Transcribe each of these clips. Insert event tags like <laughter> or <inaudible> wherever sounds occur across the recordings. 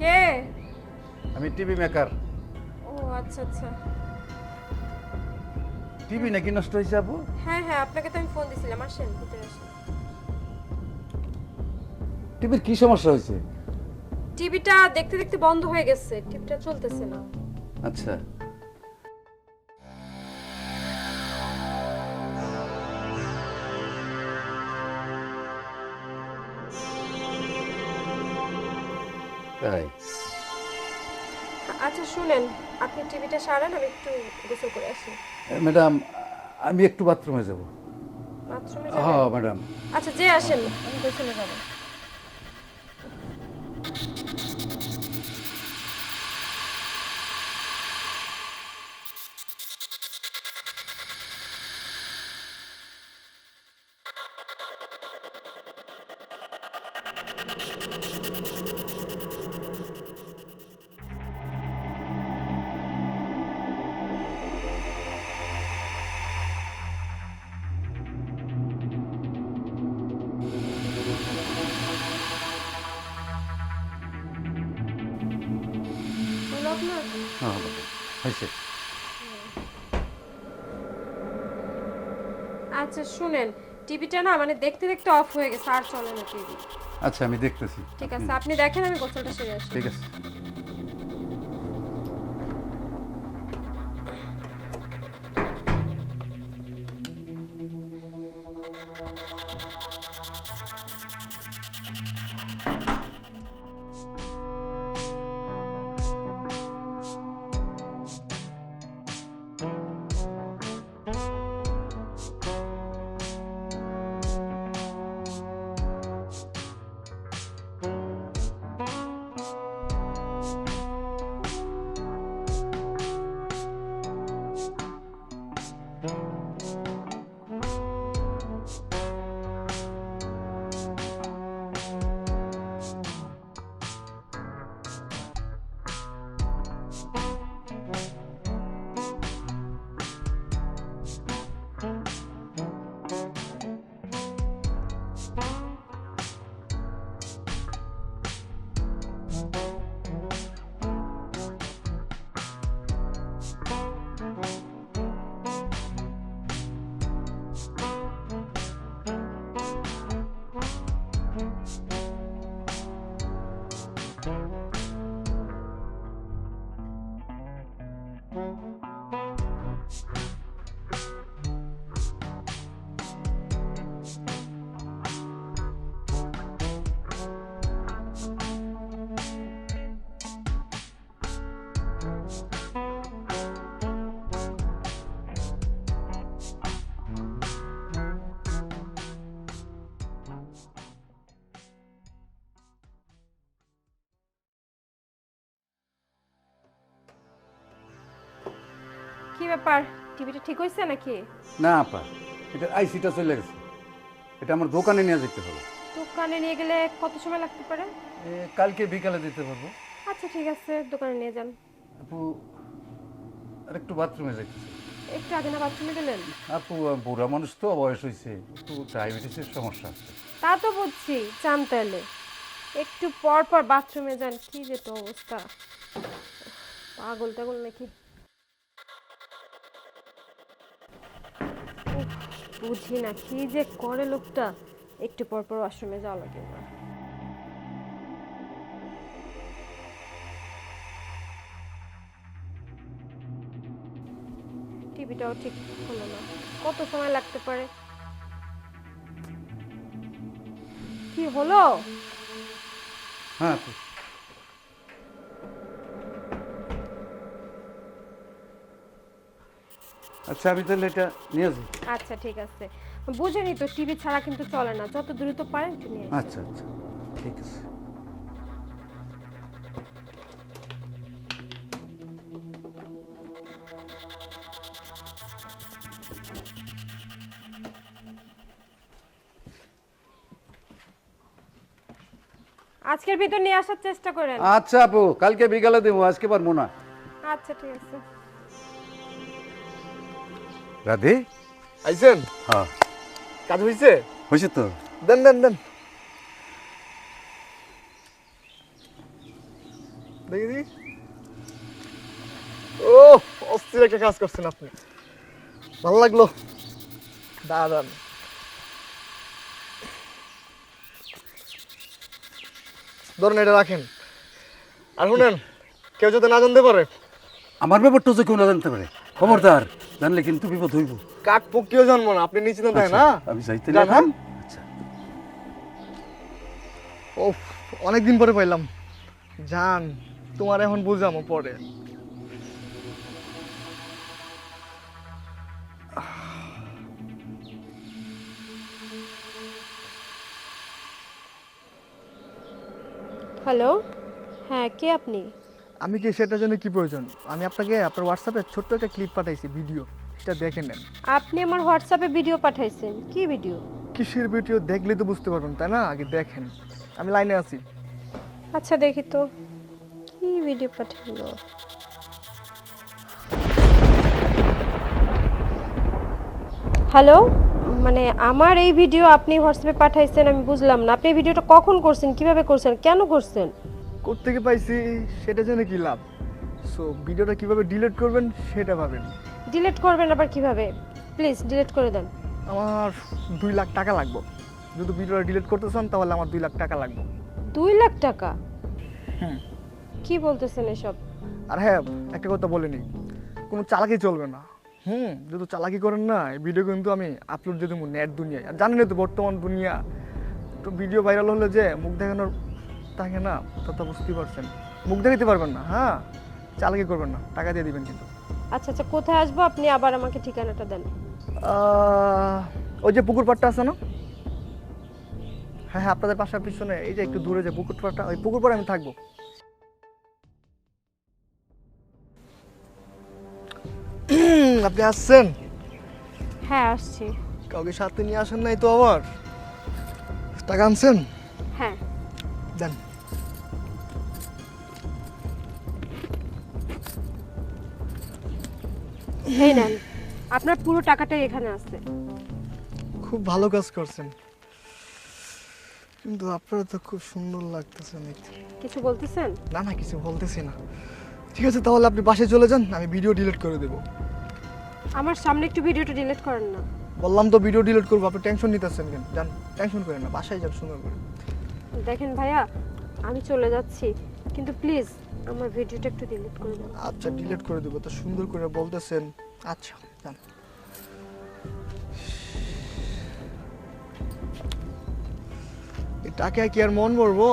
কে? আমি TV maker ও আচ্ছা আচ্ছা। টিভি নাকি নষ্ট হয়েছে আপু? হ্যাঁ হ্যাঁ আপনাকে তো আমি ফোন দিছিলাম আসেন ভিতরে আসেন। টিভির কি সমস্যা হয়েছে? টিভিটা দেখতে দেখতে বন্ধ হয়ে গেছে টিভিটা চলতেছে না। আচ্ছা। তাই? আচ্ছা শুনেন আপনি টিভিটা সারান আমি একটু গোসল করে আসি। ম্যাডাম আমি একটু বাথরুমে যাব। বাথরুমে হ্যাঁ ম্যাডাম। আচ্ছা যে আসেন আমি গোসলে যাব। হ্যাঁ আচ্ছা শুনেন, টিভিটা না মানে দেখতে দেখতে অফ হয়ে গেছে, আর চলে না টিভি। আচ্ছা আমি দেখতেছি। ঠিক আছে আপনি দেখেন আমি গোসলটা সেরে আসি। ঠিক আছে। কি ব্যাপার? টিভিটা ঠিক হয়েছে নাকি? না আপা। এটা আইসিটা চলে গেছে। এটা আমার দোকানে নিয়ে যেতে হবে। দোকানে নিয়ে গেলে কত সময় লাগতে পারে? এ, কালকে বিকালে দিতে পারব। আচ্ছা ঠিক আছে। দোকানে নিয়ে যান। আপু আর একটু বাথরুমে যাইতেছে একটু আগে না বাথরুমে গেলেন? আপু বুড়া মানুষ তো বয়স হয়েছে একটু ডায়াবেটিসের সমস্যা আছে। তা তো বুঝছি। চান তাহলে। একটু পর পর বাথরুমে যান। কি যে তো অবস্থা। পাগল টাগল নাকি? বুঝি না কি যে করে লোকটা। একটু পর পর ওয়াশরুমে যাওয়া লাগে আমার। টিভিটাও ঠিক হলো না। কত সময় লাগতে পারে? কি হলো? হ্যাঁ আচ্ছা আমি তাহলে এটা নিয়ে যাই আচ্ছা ঠিক আছে। বুঝেনি তো টিভি ছাড়া কিন্তু চলে না। যত দ্রুত পারেন নিয়ে। আচ্ছা আচ্ছা। ঠিক আছে। আজকের ভিতর নিয়ে আসার চেষ্টা করেন। আচ্ছা আপু কালকে বিকালে দেবো আজকে পারব না। আচ্ছা ঠিক আছে। রাধে। আইছেন? হ্যাঁ। কাজ হইছে? হয়েছে তো। দেন দেন দেন। দেখি ও অস্থির একটা কাজ করছেন আপনি। ভালো লাগল। দাঁড়ান। ধরুন এটা রাখেন। আর শুনেন কেউ যাতে না জানতে পারে। আমার ব্যাপারটা তো কেউ না জানতে পারে। খবরদার। জানলে কিন্তু বিপদ হইব। কাক পক্ষীয় জন্ম না আপনি নিশ্চিত দেয় আচ্ছা, না? আমি যাইতে হ্যাঁ? আচ্ছা। ও অনেকদিন পরে পাইলাম। জান তোমার এখন বুঝামো পরে। হ্যালো হ্যাঁ কে আপনি? আমি কি সেটার জন্য কি প্রয়োজন? আমি আপনাকে আপনার হোয়াটসঅ্যাপে ছোট্ট একটা ক্লিপ পাঠাইছি ভিডিও সেটা দেখে নেন। আপনি আমার হোয়াটসঅ্যাপে ভিডিও পাঠাইছেন। কি ভিডিও কিসের ভিডিও দেখলে তো বুঝতে পারবেন তাই না? আগে দেখেন। আমি লাইনে আছি। আচ্ছা দেখি তো। কি ভিডিও পাঠালো হ্যালো মানে আমার এই ভিডিও আপনি হোয়াটসঅ্যাপে পাঠাইছেন আমি বুঝলাম না। আপনি ভিডিওটা কখন করছেন? কীভাবে করছেন? কেন করছেন? কোত্থেকে পাইছি সেটা জন্য কি লাভ? সো ভিডিওটা কীভাবে ডিলিট করবেন সেটা ভাবেন। ডিলিট করবেন আবার কীভাবে? প্লিজ ডিলিট করে দেন। আমার দুই লাখ টাকা লাগবে। যদি ভিডিওটা ডিলিট করতে চান তাহলে আমার দুই লাখ টাকা লাগবে। দুই লাখ টাকা? হুম। কি বলতেছেন এসব? আর হ্যাঁ একটা কথা বলে নিই। কোনো চালাকি চলবে না। হুম যদি চালাকি করেন না এই ভিডিও কিন্তু আমি আপলোড দিয়ে দেবো নেট দুনিয়ায়। আর জানেনই তো বর্তমান দুনিয়া। তো ভিডিও ভাইরাল হলে যে মুখ দেখানোর থাকে না তত বুঝতেই পারছেন। মুখ দেখাতে পারবেন না হ্যাঁ? চালাকি করবেন না টাকা দিয়ে দিবেন কিন্তু। আচ্ছা আচ্ছা কোথায় আসব? আপনি আবার আমাকে ঠিকানাটা দেন। ওই যে পুকুর পাড়টা আছে না? হ্যাঁ হ্যাঁ আপনাদের পাশার পিছনে এই যে একটু দূরে যে পুকুর পাড়টা ওই পুকুর পাড়ে আমি থাকব। আপনি আসছেন? হ্যাঁ আসছি। কাউকে সাথে নিয়ে আসেন নাই তো আবার? টাকা আনছেন? হ্যাঁ। দেন। এই নেন আপনার পুরো টাকাটাই এখানে আছে। খুব ভালো কাজ করছেন। কিন্তু আপনারা তো খুব সুন্দর লাগতেছে দেখতে কিছু বলতেছেন? না না কিছু বলতেছি না। ঠিক আছে তাহলে আপনি বাসে চলে যান আমি ভিডিও ডিলিট করে দেবো। আমার সামনে একটু ভিডিওটা ডিলিট করেন না। বললাম তো ভিডিও ডিলিট করব আপনি টেনশন নিতেছেন কেন? যান টেনশন করেন না বাসায় যান সুন্দর করে। দেখেন ভাইয়া আমি চলে যাচ্ছি। কিন্তু প্লিজ আমার ভিডিওটা একটু ডিলিট করে দেন। আচ্ছা ডিলিট করে দেবো। তো সুন্দর করে বলতেছেন। আচ্ছা যান। টাকায় কি আর মন মরবো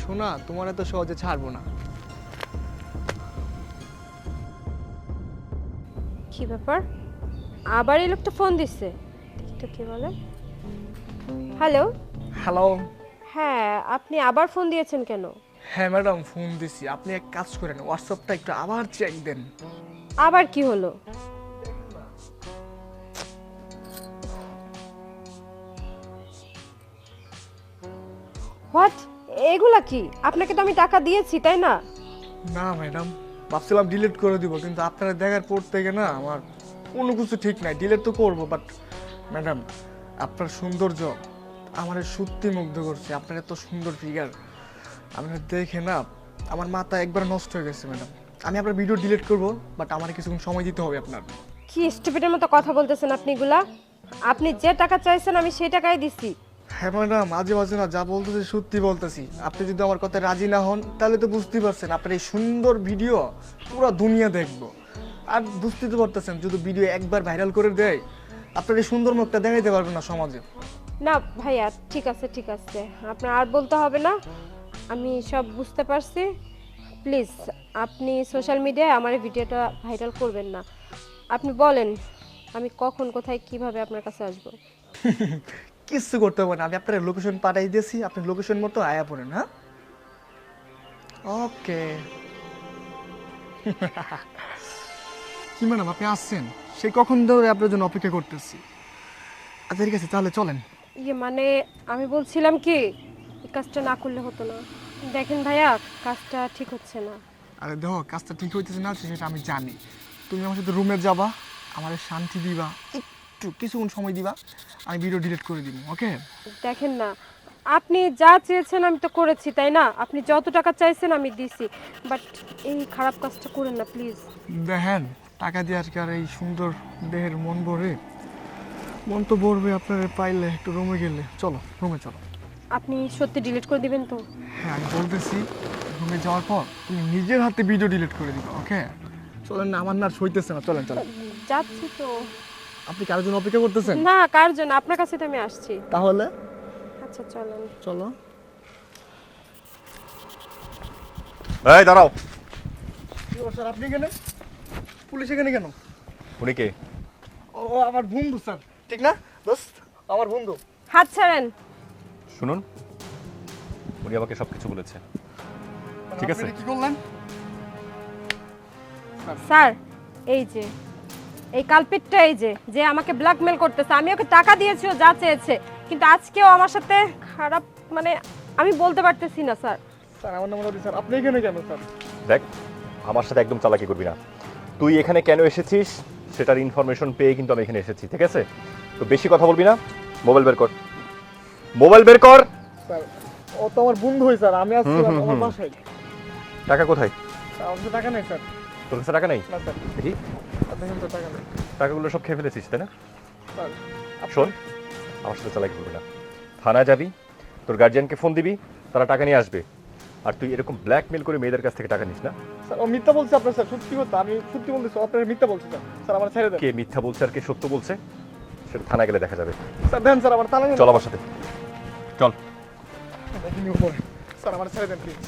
শোনা তোমার এত সহজে ছাড়বো না। কি ব্যাপার? আবার এই লোকটা ফোন দিচ্ছে তো কি বলে। হ্যালো হ্যালো হ্যাঁ আপনি আবার ফোন দিয়েছেন কেন? হ্যাঁ ম্যাডাম ফোন দিছি। আপনি এক কাজ করেন হোয়াটসঅ্যাপটা একটু আবার চেক দেন। আবার কি হলো? হোয়াট এগুলা কি? আপনাকে তো আমি টাকা দিয়েছি তাই না? না ম্যাডাম ভাবছিলাম ডিলিট করে দিব কিন্তু আপনারা দেখার পর থেকে না আমার কোনো কিছু ঠিক নাই। ডিলিট তো করব বাট ম্যাডাম আপনার সৌন্দর্য আমার সত্যি মুগ্ধ করছে। আপনার এত সুন্দর ফিগার আপনার দেখে না আমার মাথা একবার নষ্ট হয়ে গেছে ম্যাডাম আমি আপনার ভিডিও ডিলিট করব বাট আমার কিছুক্ষণ সময় দিতে হবে আপনার। কি স্টুপিডের মতো কথা বলতেছেন আপনি এগুলা? আপনি যে টাকা চাইছেন আমি সেই টাকাই দিছি। হ্যাঁ ম্যাডাম মাঝে মাঝে না যা বলতেছি সত্যি বলতেছি। আপনি যদি আমার কথা রাজি না হন তাহলে তো বুঝতেই পারছেন আপনার এই সুন্দর ভিডিও পুরো দুনিয়া দেখব। আর বুঝতে তো পারতেছেন যদি ভিডিও একবার ভাইরাল করে দেয় আপনার এই সুন্দর মুখটা দেখাইতে পারবেন না সমাজে। না, ভাইয়া, ঠিক আছে ঠিক আছে। আপনার আর বলতে হবে না। আমি সব বুঝতে পারছি। প্লিজ আপনি সোশ্যাল মিডিয়ায় আমার ভিডিওটা ভাইরাল করবেন না। আপনি বলেন, আমি কখন, কোথায়, কীভাবে আপনার কাছে আসব? <laughs> কিচ্ছু করতে হবে না। আমি আপনার লোকেশন পাঠাই দিয়েছি। আপনি লোকেশন মতো আয়া পড়েন হ্যাঁ? ওকে <laughs> কি ম্যাডাম, আপনি আসছেন? সে কখন ধরে আপনার জন্য অপেক্ষা করতেছি? আচ্ছা ঠিক আছে, তাহলে চলেন। ইয়ে মানে আমি বলছিলাম কি কাজটা না করলে হতো না। দেখেন ভাইয়া কাজটা ঠিক হচ্ছে না। আরে দেখো কাজটা ঠিক হইতেছে না সেটা আমি জানি। তুমি আমার সাথে রুমে যাবা আমার শান্তি দিবা একটু কিছুক্ষণ সময় দিবা আমি ভিডিও ডিলিট করে দিব ওকে দেখেন না আপনি যা চেয়েছেন আমি তো করেছি তাই না? আপনি যত টাকা চাইছেন আমি দিছি বাট এই খারাপ কাজটা করেন না প্লিজ দেখেন টাকা দিয়ে আর এই সুন্দর দেহের মন ভরে মন তো ভরবে আপনারা পাইলে একটু রুমে গেলে। চলো রুমে চলো। আপনি সত্যি ডিলিট করে দিবেন তো? হ্যাঁ আমি বলতেছি রুমে যাওয়ার পর তুমি নিজের হাতে ভিডিও ডিলিট করে দিবা ওকে চলেন না আমার না সইতেছে না চলেন চলেন। যাচ্ছি তো। আপনি কারোর জন্য অপেক্ষা করতেছেন? না কার জন্য? আপনার কাছে তো আমি আসছি। তাহলে? আচ্ছা চলেন। চলো। এই দাঁড়াও। স্যার? আপনি এখানে? পুলিশ এখানে কেন? উনি কে? ও ও আমার বন্ধু স্যার। ঠিক না? দোস্ত আমার বন্ধু। হাত ছাড়েন। শুনুন উনি আমাকে সব কিছু বলেছে। ঠিক আছে। কি করলেন? স্যার এই যে এই কালপিটটা এই যে যে আমাকে ব্ল্যাকমেল করতেছে আমি ওকে টাকা দিয়েছি ও যা চেয়েছে কিন্তু আজকেও আমার সাথে খারাপ মানে আমি বলতে পারতেছি না স্যার। স্যার আমার নাম রবি স্যার আপনি এখানে কেন স্যার? দেখ আমার সাথে একদম চালাকি করবি না। তুই এখানে কেন এসেছিস? সেটার ইনফরমেশন পেয়ে কিন্তু আমি এখানে এসেছি ঠিক আছে? তো বেশি কথা বলবি না মোবাইল বের কর। মোবাইল বের কর! ও তো আমার বন্ধু হই স্যার। আমি আসছি আমার বাসায়। টাকা কোথায়? আমার টাকা নেই স্যার। তোর কাছে টাকা নেই? না স্যার। দেখি। টাকা নেই। টাকাগুলো সব খেয়ে ফেলেছিস তাই না? শোন আমার সাথে চালাকি করবি না। থানায় যাবি তোর গার্জিয়ানকে ফোন দিবি তারা টাকা নিয়ে আসবে। আর তুই এরকম ব্ল্যাকমেল করে মেয়েদের কাছ থেকে টাকা নিস না। স্যার ও মিথ্যা বলছে আপনার স্যার। সত্যি কথা আমি সত্যি বলতেছি আপনার মিথ্যা বলছে স্যার। স্যার আমার ছেড়ে দেন। কে মিথ্যা বলছে আর কে সত্য বলছে সেটা থানায় গেলে দেখা যাবে। স্যার দেন স্যার আমার তালা চল আমার সাথে। চল। স্যার আমার ছেড়ে দেন প্লিজ